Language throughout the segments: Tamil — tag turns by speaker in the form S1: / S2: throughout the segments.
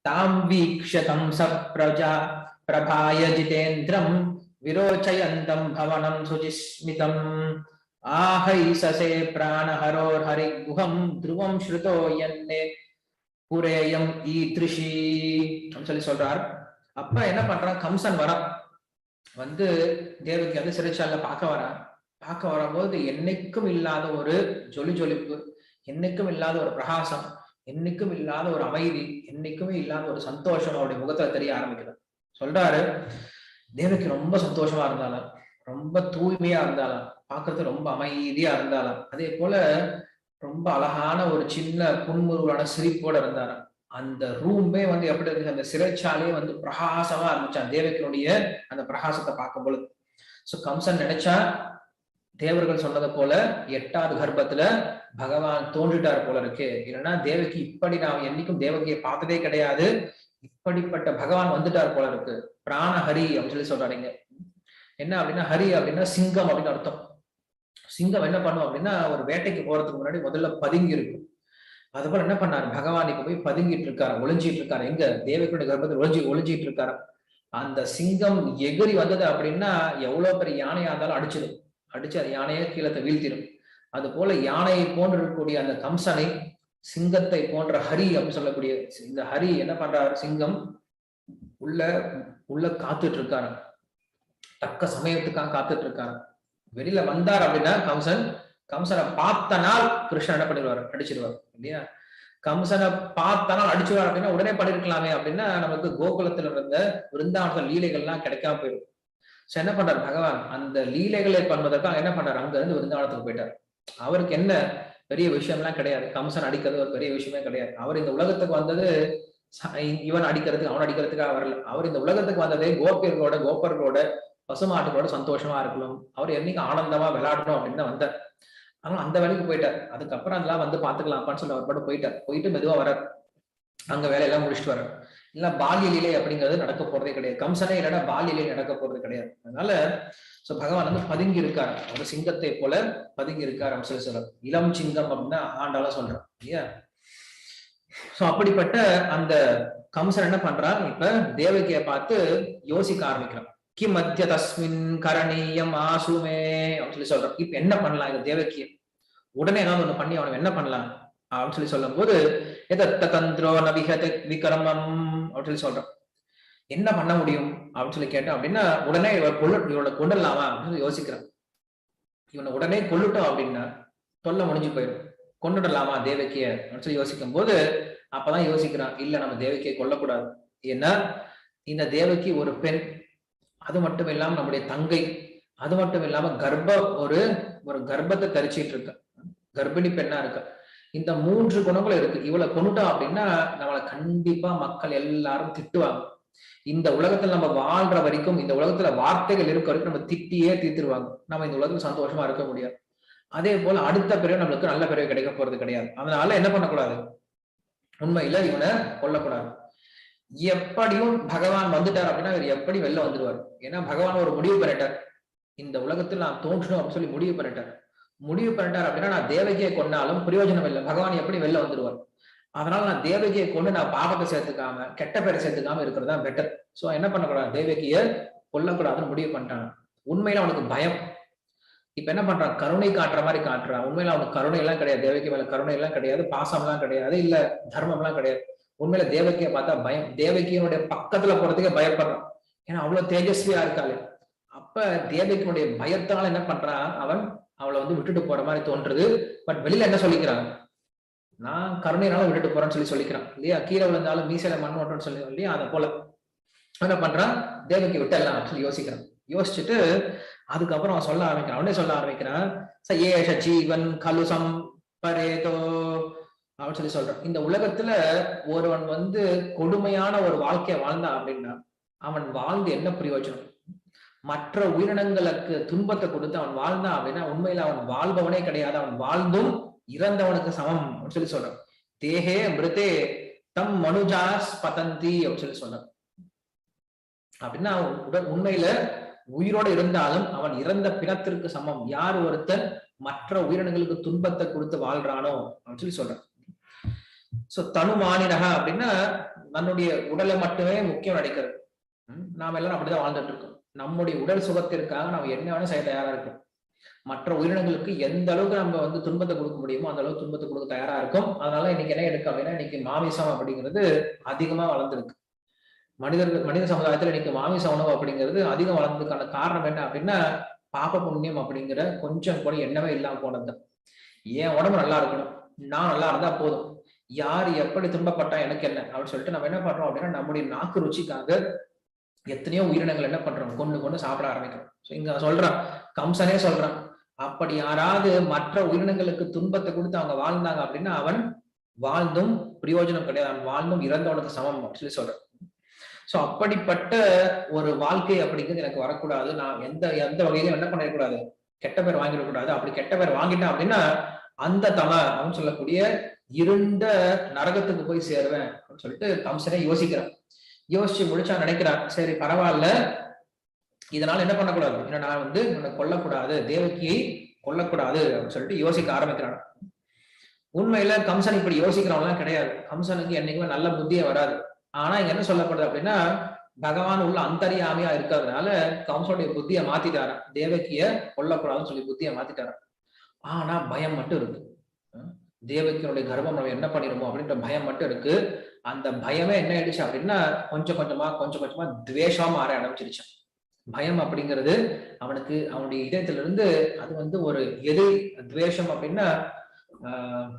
S1: தாம் வீக்ஷ கம்ச பிரஜா பிரபாய ஜிதேந்திரம் விரோச்சயந்தம் பவனம் சுஜிஸ்மிதம். ஆஹை சசே பிராணஹரோர் ஹரி குஹம் துருவம் ஸ்ருதோ என்னே புரேயம் ஈத்ரிஷி அப்படின்னு சொல்லி சொல்றார். அப்ப என்ன பண்றான்? கம்சன் வரான். வந்து தேவகி வந்து சிறைச்சால பார்க்க வரான். பார்க்க வரும்போது என்னைக்கும் இல்லாத ஒரு ஜொலி ஜொலிப்பு என்னைக்கும் இல்லாத ஒரு பிரகாசம். என்னைக்கும் இல்லாத ஒரு அமைதி என்னைக்குமே இல்லாத ஒரு சந்தோஷம் அவருடைய முகத்துல தெரிய ஆரம்பிக்குது. சொல்றாரு தேவகி ரொம்ப சந்தோஷமா இருந்தாலும் ரொம்ப தூய்மையா இருந்தாலும் பாக்குறது ரொம்ப அமைதியா இருந்தாலும் அதே போல ரொம்ப அழகான ஒரு சின்ன புன்முருவான சிரிப்போட இருந்தாராம் அந்த ரூமே வந்து எப்படி இருந்துச்சு? அந்த சிறைச்சாலையே வந்து பிரகாசமா இருந்துச்சான் தேவக்கினுடைய அந்த பிரகாசத்தை பார்க்கும் பொழுது சோ கம்சன் நினைச்சா தேவர்கள் சொன்னது போல எட்டாவது கர்ப்பத்துல பகவான் தோன்றிட்டார் போல இருக்கு. இல்லைன்னா தேவகி இப்படி நான் என்னைக்கும் தேவகியை பார்த்ததே கிடையாது. இப்படிப்பட்ட பகவான் வந்துட்டார் போல இருக்கு. பிராண ஹரி அப்படின்னு சொல்லி சொல்றாருங்க என்ன அப்படின்னா ஹரி அப்படின்னா சிங்கம் அப்படின்னு அர்த்தம். சிங்கம் என்ன பண்ணும் அப்படின்னா ஒரு வேட்டைக்கு போறதுக்கு முன்னாடி முதல்ல பதுங்கி இருக்கும். அதுபோல என்ன பண்ணாரு? பகவான் இப்ப போய் பதுங்கிட்டு இருக்காரு ஒளிஞ்சிட்டு இருக்காரு. எங்க? தேவகியோட கர்ப்பத்தில் ஒளிஞ்சி ஒளிஞ்சிட்டு இருக்காரு. அந்த சிங்கம் எகிரி வந்தது அப்படின்னா எவ்வளவு பெரிய யானையா இருந்தாலும் அடிச்சிடும். அடிச்சு அந்த யானையை கீழே வீழ்த்திடும் அது போல யானையை போன்று இருக்கக்கூடிய அந்த கம்சனை சிங்கத்தை போன்ற ஹரி அப்படின்னு சொல்லக்கூடிய இந்த ஹரி என்ன பண்றாரு? சிங்கம் உள்ள உள்ள காத்துட்டு இருக்காரு தக்க சமயத்துக்காக காத்துட்டு இருக்காரு வெளியில வந்தார் அப்படின்னா கம்சன் கம்சனை பார்த்த நாள் கிருஷ்ணன் என்ன பண்ணிடுவார்? அடிச்சிருவார் இல்லையா? கம்சனை பார்த்த நாள் அப்படின்னா உடனே பண்ணிருக்கலாமே அப்படின்னா நமக்கு கோகுலத்துல இருந்த விருந்தாவன லீலைகள்லாம் கிடைக்காம போயிடும். சோ என்ன பண்றாரு? பகவான் அந்த லீலைகளை பண்ணுவதற்காக என்ன பண்றாரு? அங்க இருந்து விருந்தாவனத்துக்கு போயிட்டார். அவருக்கு என்ன பெரிய விஷயம்லாம் கிடையாது. கம்சன் அடிக்கிறது ஒரு பெரிய விஷயமே கிடையாது. அவர் இந்த உலகத்துக்கு வந்தது இவன் அடிக்கிறதுக்கு அவன் அடிக்கிறதுக்காக வரல. அவர் இந்த உலகத்துக்கு வந்ததே கோபியர்களோட கோபர்களோட பசுமாட்டுகளோட சந்தோஷமா இருக்கணும். அவர் என்னைக்கு ஆனந்தமா விளையாடணும் அப்படின்னு தான் வந்தார். ஆனா அந்த வேலைக்கு போயிட்டார். அதுக்கப்புறம் அதெல்லாம் வந்து பாத்துக்கலாம்ப்பான்னு சொல்லி அவர் பாட்டு போயிட்டார். போயிட்டு மெதுவா வர அங்க வேலையெல்லாம் முடிச்சுட்டு வர்றார். இல்ல பால்ய லீலை அப்படிங்கிறது நடக்க போறதே கிடையாது. கம்சனே இல்லைன்னா பால்ய லீலை நடக்க போறது கிடையாது. அதனால சோ பகவான் வந்து பதுங்கி இருக்கார் ஒரு சிங்கத்தை போல பதுங்கி இருக்கார் அப்படின்னு சொல்லி இளம் சிங்கம் அப்படின்னா ஆண்டால சொல்றான் இல்லையா? சோ அப்படிப்பட்ட அந்த கம்சன் என்ன பண்றான் இப்ப தேவகியை பார்த்து யோசிக்க ஆரம்பிக்கிறான் கி மத்திய தஸ்மின் கரணீயம் ஆசுமே அப்படின்னு சொல்லி சொல்றான் இப்ப என்ன பண்ணலாம் இந்த தேவகிய? உடனே ஏதாவது ஒண்ணு பண்ணி அவனுக்கு என்ன பண்ணலாம்? அப்படின்னு சொல்லி சொல்லும் போது எதத்த தந்திரோ நபிகத விக்ரமம் அப்படின்னு சொல்லி சொல்றான் என்ன பண்ண முடியும்? அப்படின்னு சொல்லி கேட்டோம். அப்படின்னா உடனே இவள் கொள்ளு இவளை கொண்டுடலாமா அப்படின்னு சொல்லி யோசிக்கிறான். இவனை உடனே கொல்லுட்டோம் அப்படின்னா தொல்லை முடிஞ்சு போயிடும். கொண்டுடலாமா தேவக்கிய அப்படின்னு சொல்லி யோசிக்கும் போது அப்பதான் யோசிக்கிறான் இல்ல நம்ம தேவக்கியை கொல்லக்கூடாது. ஏன்னா இந்த தேவக்கி ஒரு பெண். அது மட்டும் இல்லாம நம்முடைய தங்கை. அது மட்டும் இல்லாம கர்ப்ப ஒரு ஒரு கர்ப்பத்தை தரிச்சிட்டு இருக்க. கர்ப்பிணி பெண்ணா இருக்க. இந்த மூன்று குணங்களும் இருக்கு. இவளை கொண்டுட்டோம் அப்படின்னா நம்மளை கண்டிப்பா மக்கள் எல்லாரும் திட்டுவாங்க. இந்த உலகத்துல நம்ம வாழ்ற வரைக்கும் இந்த உலகத்துல வார்த்தைகள் இருக்க வரைக்கும் நம்ம திட்டியே தீர்த்துருவாங்க. நம்ம இந்த உலகத்துல சந்தோஷமா இருக்க முடியாது. அதே போல அடுத்த பிறகு நம்மளுக்கு நல்ல பிறகு கிடைக்க போறது கிடையாது. அதனால என்ன பண்ணக்கூடாது? உண்மையில இவனை கொல்லக்கூடாது. எப்படியும் பகவான் வந்துட்டார் அப்படின்னா இவர் எப்படி வெளில வந்துருவார் ஏன்னா பகவான் ஒரு முடிவு பண்ணிட்டார். இந்த உலகத்தில் நான் தோன்றணும் அப்படின்னு சொல்லி முடிவு பண்ணிட்டார். முடிவு பண்ணிட்டார் அப்படின்னா நான் தேவகியை கொண்டாலும் பிரயோஜனம் இல்லை. பகவான் எப்படி வெளில வந்துடுவார்? அதனால நான் தேவகியை கொண்டு நான் பாபத்தை சேர்த்துக்காம கெட்ட பேரை சேர்த்துக்காம இருக்கிறது தான் பெட்டர் சோ என்ன பண்ணக்கூடாது? தேவகியை கொல்லக்கூடாதுன்னு முடிவு பண்ணிட்டான்? உண்மையில அவனுக்கு பயம். இப்ப என்ன பண்றான்? கருணை காட்டுற மாதிரி காட்டுறான். உண்மையில அவனுக்கு கருணை எல்லாம் கிடையாது. தேவகி மேல கருணை எல்லாம் கிடையாது. பாசம் எல்லாம் கிடையாது. இல்ல தர்மம் எல்லாம் கிடையாது. உண்மையில தேவகியை பார்த்தா பயம். தேவகியனுடைய பக்கத்துல போறதுக்கே பயப்படுறான். ஏன்னா அவ்வளவு தேஜஸ்வியா இருக்காளே. அப்ப தேவகியனுடைய பயத்தால என்ன பண்றான்? அவன் அவளை வந்து விட்டுட்டு போற மாதிரி தோன்றுது. பட் வெளியில என்ன சொல்லிக்கிறாங்க? நான் கருணையினால விட்டுட்டு போறேன்னு சொல்லி சொல்லிக்கிறான். இல்லையா? கீழே விழுந்தாலும் மீசையில மண் ஓட்டம்னு சொல்லி இல்லையா? அதை போல. என்ன பண்றான்? தேவகி விட்டலாம் சொல்லி யோசிக்கிறான். யோசிச்சுட்டு அதுக்கப்புறம் அவன் சொல்ல ஆரம்பிக்கிறான். அவனே சொல்ல ஆரம்பிக்கிறான். ச ஏஷ ஜீவன் கலுசம் பரேதோ அப்படின்னு சொல்லி சொல்றான். இந்த உலகத்துல ஒருவன் வந்து கொடுமையான ஒரு வாழ்க்கையை வாழ்ந்தான் அப்படின்னா அவன் வாழ்ந்து என்ன பிரயோஜனம்? மற்ற உயிரினங்களுக்கு துன்பத்தை கொடுத்து அவன் வாழ்ந்தான் அப்படின்னா உண்மையில அவன் வாழ்பவனே கிடையாது. அவன் வாழ்ந்தும் இறந்தவனுக்கு சமம் அப்படின்னு சொல்லி சொல்றான். தேகே மிருதே தம் மனுஜாஸ் பதந்தி அப்படின்னு சொல்லி சொன்னான் அப்படின்னா உடல் உண்மையில உயிரோட இருந்தாலும் அவன் இறந்த பிணத்திற்கு சமம். யார் ஒருத்தன் மற்ற உயிரினங்களுக்கு துன்பத்தை கொடுத்து வாழ்றானோ அப்படின்னு சொல்லி சொல்றான். சோ தனு மாநிலகா அப்படின்னா தன்னுடைய உடலை மட்டுமே முக்கியம் நடிக்கிறது. நாம எல்லாரும் அப்படிதான் வாழ்ந்துட்டு இருக்கோம். நம்முடைய உடல் சுகத்திற்காக நம்ம என்ன வேணும் செய்ய தயாரா இருக்கும். மற்ற உயிரினங்களுக்கு எந்த அளவுக்கு நம்ம வந்து துன்பத்தை கொடுக்க முடியுமோ அந்த அளவுக்கு துன்பத்தை கொடுக்க தயாரா இருக்கும். அதனால இன்னைக்கு என்ன எடுக்க அப்படின்னா இன்னைக்கு மாமிசம் அப்படிங்கிறது அதிகமா வளர்ந்துருக்கு. மனிதர்கள் மனித சமுதாயத்துல இன்னைக்கு மாமிச உணவு அப்படிங்கிறது அதிகம் வளர்ந்ததுக்கான காரணம் என்ன அப்படின்னா பாப புண்ணியம் அப்படிங்கிற கொஞ்சம் கூட எண்ணமே இல்லாம போனது என் உடம்பு நல்லா இருக்கணும். நான் நல்லா இருந்தா போதும். யார் எப்படி துன்பப்பட்டா எனக்கு என்ன அப்படின்னு சொல்லிட்டு நம்ம என்ன பண்றோம் அப்படின்னா நம்முடைய நாக்கு ருச்சிக்காக எத்தனையோ உயிரினங்கள் என்ன பண்றோம்? கொண்டு கொண்டு சாப்பிட ஆரம்பிக்கிறோம். இங்க சொல்றான். கம்சனே சொல்றான். அப்படி யாராவது மற்ற உயிரினங்களுக்கு துன்பத்தை கொடுத்து அவங்க வாழ்ந்தாங்க அப்படின்னா அவன் வாழ்ந்தும் பிரயோஜனம் கிடையாது. அவன் வாழ்ந்தும் இறந்தவனுக்கு சமம் அப்படின்னு சொல்லி சொல்றான். சோ அப்படிப்பட்ட ஒரு வாழ்க்கை அப்படிங்கிறது எனக்கு வரக்கூடாது. நான் எந்த எந்த வகையிலும் என்ன பண்ணிடக்கூடாது? கெட்ட பேர் வாங்கிடக்கூடாது. அப்படி கெட்ட பேர் வாங்கிட்டேன் அப்படின்னா அந்த தம அப்படின்னு சொல்லக்கூடிய இருண்ட நரகத்துக்கு போய் சேருவேன் அப்படின்னு சொல்லிட்டு கம்சனே யோசிக்கிறான். யோசிச்சு முடிச்சா நினைக்கிறான் சரி பரவாயில்ல. இதனால என்ன பண்ணக்கூடாது? ஏன்னா நான் வந்து உன்னை கொல்லக்கூடாது. தேவகியை கொல்லக்கூடாது அப்படின்னு சொல்லிட்டு யோசிக்க ஆரம்பிக்கிறான். உண்மையில கம்சன் இப்படி யோசிக்கிறவங்களாம் கிடையாது. கம்சனுக்கு என்னைக்குமே நல்ல புத்தியே வராது. ஆனா இங்க என்ன சொல்லப்படுது அப்படின்னா பகவான் உள்ள அந்தரியாமையா இருக்கிறதுனால கம்சனுடைய புத்தியை மாத்திட்டாராம். தேவகிய கொல்லக்கூடாதுன்னு சொல்லி புத்தியை மாத்திட்டாராம். ஆனா பயம் மட்டும் இருக்கு. அஹ் கர்வம் கர்ப்பம் நம்ம என்ன பண்ணிருமோ அப்படின்ற பயம் மட்டும் இருக்கு. அந்த பயமே என்ன ஆயிடுச்சு அப்படின்னா கொஞ்சம் கொஞ்சமா கொஞ்சம் கொஞ்சமா துவேஷமா மாற ஆரம்பிச்சிருச்சான் பயம் அப்படிங்கிறது அவனுக்கு அவனுடைய இதயத்துல இருந்து அது வந்து ஒரு எது துவேஷம் அப்படின்னா ஆஹ்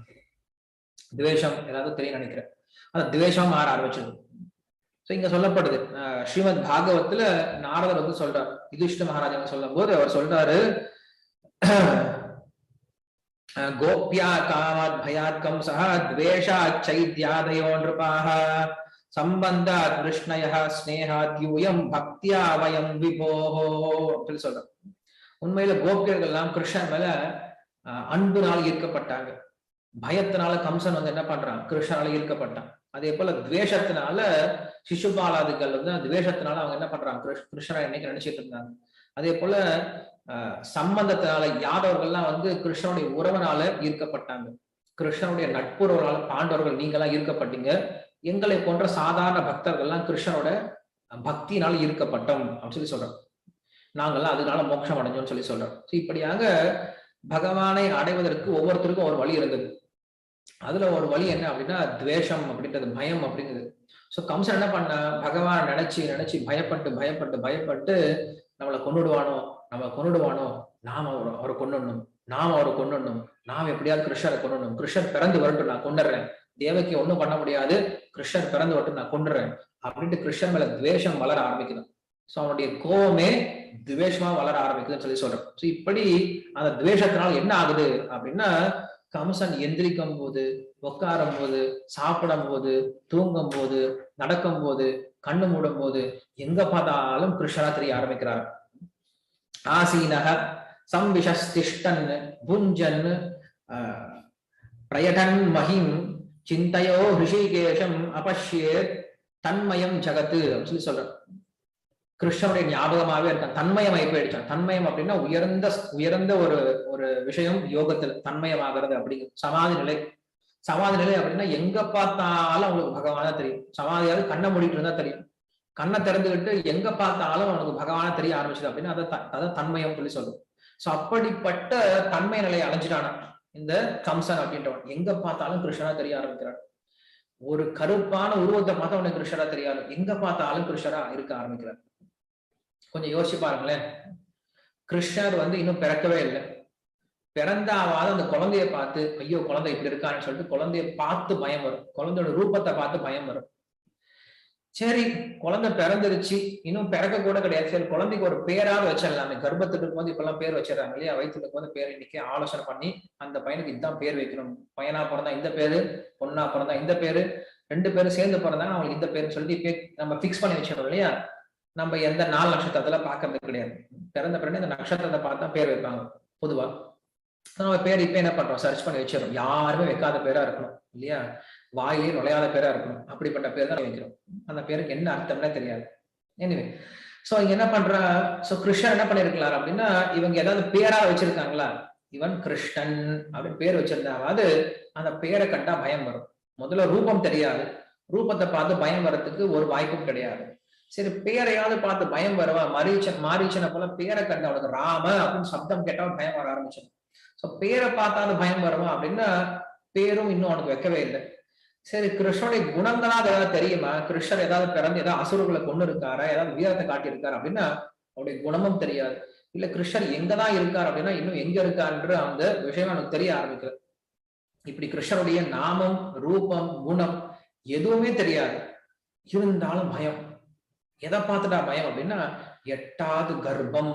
S1: துவேஷம் ஏதாவது தெரியும் நினைக்கிறேன். அந்த துவேஷம் மாற ஆரம்பிச்சது ஸோ இங்க சொல்லப்படுது. ஸ்ரீமத் பாகவத்துல நாரதர் வந்து சொல்றார். யுதிஷ்ட மகாராஜன் சொல்லும் போது அவர் சொல்றாரு கோபியா காமாத் பயாத் கம்சா துவேஷா சைத்யாதயோ நிருபாக சம்பந்தா கிருஷ்ணயா ஸ்னேகாத் யூயம் பக்தியா வயம் விபோஹோ அப்படின்னு சொல்றோம் உண்மையில கோபியர்கள் எல்லாம் கிருஷ்ணன் மேல அன்புனால் ஈர்க்கப்பட்டாங்க. பயத்தினால கம்சன் வந்து என்ன பண்றான்? கிருஷ்ணனால ஈர்க்கப்பட்டான். அதே போல துவேஷத்தினால சிசுபாலாதுகள் வந்து துவேஷத்தினால அவங்க என்ன பண்றாங்க? கிருஷ்ணரை இன்னைக்கு நினைச்சிட்டு இருந்தாங்க? அதே போல சம்பந்தத்தினால யாதவர்கள்லாம் வந்து கிருஷ்ணனுடைய உறவனால ஈர்க்கப்பட்டாங்க. கிருஷ்ணனுடைய நட்புறவனால பாண்டவர்கள் நீங்களாம் ஈர்க்கப்பட்டீங்க. எங்களை போன்ற சாதாரண பக்தர்கள்லாம் கிருஷ்ணனோட பக்தியினால ஈர்க்கப்பட்டோம் அப்படின்னு சொல்லி சொல்றோம். நாங்கள்லாம் அதனால மோட்சம் அடைஞ்சோம்னு சொல்லி சொல்றோம். So இப்படியாக பகவானை அடைவதற்கு ஒவ்வொருத்தருக்கும் ஒரு வழி இருந்தது. அதுல ஒரு வழி என்ன அப்படின்னா துவேஷம் அப்படின்றது பயம் அப்படிங்கிறது சோ கம்சன் என்ன பண்ண பகவான் நினைச்சு நினைச்சு பயப்பட்டு பயப்பட்டு பயப்பட்டு நம்மளை கொண்டுடுவானோ நம்ம கொன்னுடுவானோ? நாம் அவரை அவரை கொண்டுடணும் நாம் அவரை கொண்டுடணும் நாம் எப்படியாவது கிருஷ்ணரை கொண்டுடணும் கிருஷ்ணர் பிறந்து வரட்டும் நான் கொண்டுடுறேன் தேவைக்கு ஒன்றும் பண்ண முடியாது. கிருஷ்ணர் பிறந்து வரட்டும் நான் கொண்டுடுறேன் அப்படின்ட்டு கிருஷ்ணன் மேல துவேஷம் வளர ஆரம்பிக்குது. ஸோ அவனுடைய கோவமே துவேஷமா வளர ஆரம்பிக்குதுன்னு சொல்லி சொல்றோம் ஸோ இப்படி அந்த துவேஷத்தினால என்ன ஆகுது அப்படின்னா கம்சன் எந்திரிக்கும் போது உட்காரும் போது சாப்பிடும் போது தூங்கும் போது நடக்கும் போது கண்ணு மூடும் போது எங்க பார்த்தாலும் கிருஷ்ணரா தெரிய ஆரம்பிக்கிறார். ஆசீனக சம்விஷஸ்திஷ்டன் புஞ்சன் ஆஹ், பிரயடன் மகிம் சிந்தையோ ரிஷிகேஷம் அபஷ்யே தன்மயம் ஜகத்து அப்படின்னு சொல்லி சொல்றார். கிருஷ்ணனுடைய ஞாபகமாவே இருக்கான். தன்மயம் ஆகி போயிடுச்சான் தன்மயம் அப்படின்னா உயர்ந்த உயர்ந்த ஒரு ஒரு விஷயம் யோகத்துல தன்மயமாகிறது அப்படிங்கிறது சமாதி நிலை சமாதி நிலை அப்படின்னா எங்க பார்த்தாலும் அவங்களுக்கு பகவானா தெரியும். சமாதியாவது கண்ணை மூடிட்டு இருந்தா தெரியும். கண்ணை திறந்துக்கிட்டு எங்க பார்த்தாலும் அவனுக்கு பகவானா தெரிய ஆரம்பிச்சது அப்படின்னா அதை த- தன்மயம் சொல்லி சொல்லும் சோ அப்படிப்பட்ட தன்மை நிலையை அடைஞ்சிட்டானா இந்த கம்சன் அப்படின்றவன். எங்க பார்த்தாலும் கிருஷ்ணனா தெரிய ஆரம்பிக்கிறான். ஒரு கருப்பான உருவத்தை பார்த்தா அவனுக்கு கிருஷ்ணரா தெரியாது. எங்க பார்த்தாலும் கிருஷ்ணரா இருக்க ஆரம்பிக்கிறார். கொஞ்சம் யோசிச்சு பாருங்களேன். கிருஷ்ணர் வந்து இன்னும் பிறக்கவே இல்லை. பிறந்தாவது அந்த குழந்தைய பார்த்து ஐயோ குழந்தை இப்படி இருக்கான்னு சொல்லிட்டு குழந்தைய பார்த்து பயம் வரும். குழந்தையோட ரூபத்தை பார்த்து பயம் வரும். சரி குழந்தை பிறந்துருச்சு. இன்னும் பிறக்க கூட கிடையாது. சரி குழந்தைக்கு ஒரு பேராவது வச்சிடலாமே. கர்ப்பத்துக்கு இருக்கும்போது இப்பெல்லாம் பேர் வச்சிடறாங்க இல்லையா? வயிற்றுக்கு இருக்கும்போது பேர் இன்னைக்கு ஆலோசனை பண்ணி அந்த பையனுக்கு இதுதான் பேர் வைக்கணும். பையனா பிறந்தா இந்த பேரு பொண்ணா பிறந்தா இந்த பேரு ரெண்டு பேரும் சேர்ந்து பிறந்தாங்க அவங்களுக்கு இந்த பேருன்னு சொல்லி இப்ப நம்ம ஃபிக்ஸ் பண்ணி வச்சிடணும் இல்லையா? நம்ம எந்த நாலு நட்சத்திரத்துல பாக்குறது கிடையாது. பிறந்த பிறகு இந்த நட்சத்திரத்தை பார்த்தா பேர் வைப்பாங்க பொதுவா. நம்ம பேர் இப்ப என்ன பண்றோம்? சர்ச் பண்ணி வச்சிடறோம். யாருமே வைக்காத பேரா இருக்கணும் இல்லையா? வாயிலே நுழையாத பேரா இருக்கணும். அப்படிப்பட்ட பேர் தான் வைக்கிறோம். அந்த பேருக்கு என்ன அர்த்தம்னே தெரியாது. எனிவே சோ இங்க என்ன பண்றா? சோ கிருஷ்ணன் என்ன பண்ணிருக்கலாம் அப்படின்னா இவங்க ஏதாவது பேரா வச்சிருக்காங்களா? இவன் கிருஷ்ணன் அப்படின்னு பேர் வச்சிருந்தாவது அந்த பேரை கண்டா பயம் வரும். முதல்ல ரூபம் தெரியாது. ரூபத்தை பார்த்து பயம் வர்றதுக்கு ஒரு வாய்ப்பும் கிடையாது. சரி பேரையாவது பார்த்து பயம் வருவா? மரீச்சன் மாரீச்சனை போல பேரை கண்டு அவனுக்கு ராம அப்படின்னு சப்தம் கேட்டவன் பயம் வர ஆரம்பிச்சிடும். ஸோ பேரை பார்த்தாலும் பயம் வருமா அப்படின்னா பேரும் இன்னும் அவனுக்கு வைக்கவே இல்லை. சரி கிருஷ்ணனுடைய குணங்களாவது ஏதாவது தெரியுமா? கிருஷ்ணர் ஏதாவது பிறந்து ஏதாவது அசுரர்களை கொண்டு இருக்காரா? ஏதாவது வீரத்தை காட்டியிருக்காரு அப்படின்னா அவருடைய குணமும் தெரியாது. இல்ல கிருஷ்ணர் எங்கதான் இருக்கார் அப்படின்னா இன்னும் எங்க இருக்காருன்ற அந்த விஷயம் எனக்கு தெரிய ஆரம்பிக்குது இப்படி கிருஷ்ணருடைய நாமம் ரூபம் குணம் எதுவுமே தெரியாது. இருந்தாலும் பயம். எதை பார்த்துட்டா பயம் அப்படின்னா எட்டாவது கர்ப்பம்.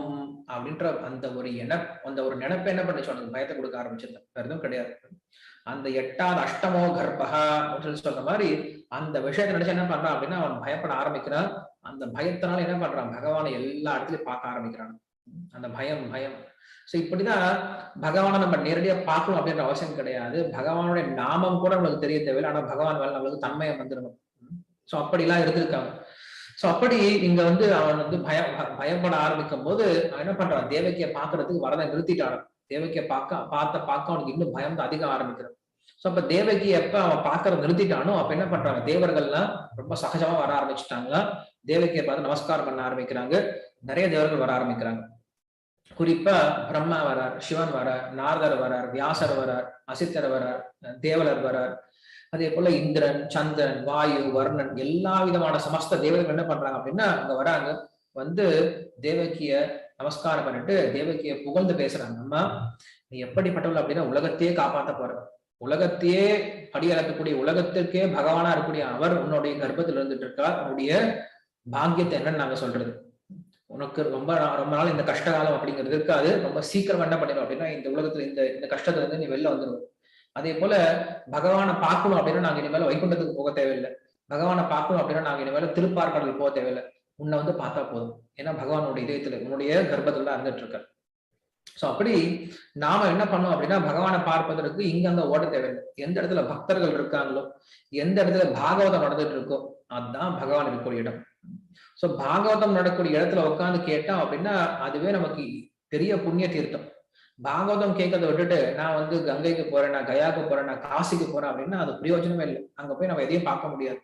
S1: அப்படின்ற அந்த ஒரு என அந்த ஒரு நினைப்பு என்ன பண்ணி அவனுக்கு பயத்தை கொடுக்க ஆரம்பிச்சிருந்த வேற எதுவும் கிடையாது. அந்த எட்டாவது அஷ்டமோ கர்ப்பகா அப்படின்னு சொல்லி சொன்ன மாதிரி அந்த விஷயத்தை நினைச்சு என்ன பண்றான் அப்படின்னா அவன் பயப்பட ஆரம்பிக்கிறான். அந்த பயத்தினால என்ன பண்றான்? பகவானை எல்லா இடத்துலயும் பார்க்க ஆரம்பிக்கிறான். அந்த பயம் பயம். சோ இப்படிதான் பகவானை நம்ம நேரடியா பார்க்கணும் அப்படின்ற அவசியம் கிடையாது. பகவானுடைய நாமம் கூட நம்மளுக்கு தெரிய தேவையில்லை. ஆனா பகவான் மேல நம்மளுக்கு தன்மையம் வந்துடணும். சோ அப்படிலாம் இருந்திருக்காங்க. சோ அப்படி இங்க வந்து அவன் வந்து பயம் பயப்பட ஆரம்பிக்கும் போது அவன் என்ன பண்றான்? தேவக்கிய பாக்குறதுக்கு வரதை நிறுத்திட்டான். தேவக்கிய பார்க்க பார்த்த பார்க்க அவனுக்கு இன்னும் பயம் தான் அதிகம் ஆரம்பிக்கிறான் சோ அப்ப தேவகி எப்ப அவன் பாக்குறத நிறுத்திட்டானோ அப்ப என்ன பண்றாங்க? தேவர்கள்லாம் ரொம்ப சகஜமா வர ஆரம்பிச்சுட்டாங்களா தேவகியை பார்த்து நமஸ்காரம் பண்ண ஆரம்பிக்கிறாங்க. நிறைய தேவர்கள் வர ஆரம்பிக்கிறாங்க. குறிப்பா பிரம்மா வரார் சிவன் வரார் நாரதர் வரார் வியாசர் வரார் அசித்தர் வரார் தேவலர் வரார். அதே போல இந்திரன் சந்திரன் வாயு வர்ணன் எல்லா விதமான சமஸ்த தேவர்கள் என்ன பண்றாங்க அப்படின்னா அங்க வராங்க. வந்து தேவகிய நமஸ்காரம் பண்ணிட்டு தேவகிய புகழ்ந்து பேசுறாங்க. அம்மா நீ எப்படிப்பட்டவள் அப்படின்னா உலகத்தையே காப்பாத்த போற. உலகத்தையே படியளக்கக்கூடிய உலகத்திற்கே பகவானா இருக்கக்கூடிய அவர் உன்னுடைய கர்ப்பத்தில் இருந்துட்டு இருக்கார். உன்னுடைய பாக்கியத்தை என்னன்னு நாங்க சொல்றது. உனக்கு ரொம்ப ரொம்ப நாள் இந்த கஷ்டகாலம் அப்படிங்கிறது இருக்காது. ரொம்ப சீக்கிரம் என்ன பண்ணிடும் அப்படின்னா இந்த உலகத்துல இந்த இந்த கஷ்டத்துல இருந்து நீ வெளில வந்துடும் அதே போல பகவானை பார்க்கணும் அப்படின்னா நாங்க இனிமேல வைகுண்டத்துக்கு போக தேவையில்லை. பகவானை பார்க்கணும் அப்படின்னா நாங்க இனிமேல திருப்பார்கடல் போக தேவையில்லை. உன்னை வந்து பார்த்தா போதும். ஏன்னா பகவானோட இதயத்துல உன்னுடைய கர்ப்பத்துல தான் இருந்துட்டு இருக்க சோ அப்படி நாம என்ன பண்ணோம் அப்படின்னா பகவானை பார்ப்பதற்கு இங்க அங்க ஓட தேவையில்லை. எந்த இடத்துல பக்தர்கள் இருக்காங்களோ எந்த இடத்துல பாகவதம் நடந்துட்டு இருக்கோ அதுதான் பகவான் இருக்கக்கூடிய இடம். சோ பாகவதம் நடக்கூடிய இடத்துல உட்காந்து கேட்டோம் அப்படின்னா அதுவே நமக்கு பெரிய புண்ணிய தீர்த்தம். பாகவதம் கேட்கறத விட்டுட்டு நான் வந்து கங்கைக்கு போறேன் நான் கயாக்கு போறேன் நான் காசிக்கு போறேன் அப்படின்னா அது பிரயோஜனமே இல்லை. அங்க போய் நம்ம எதையும் பார்க்க முடியாது.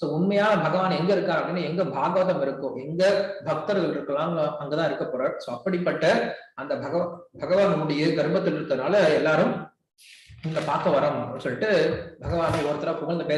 S1: சோ உண்மையான பகவான் எங்க இருக்கார் அப்படின்னா எங்க பாகவதம் இருக்கோ எங்க பக்தர்கள் இருக்கலாம் அங்கதான் இருக்க போறார். சோ அப்படிப்பட்ட அந்த பகவ பகவானுடைய கர்ப்பத்தில் இருக்கிறதுனால எல்லாரும் இங்க பார்க்க வரோம் அப்படின்னு சொல்லிட்டு பகவானை ஒருத்தரா புகழ்ந்து பேச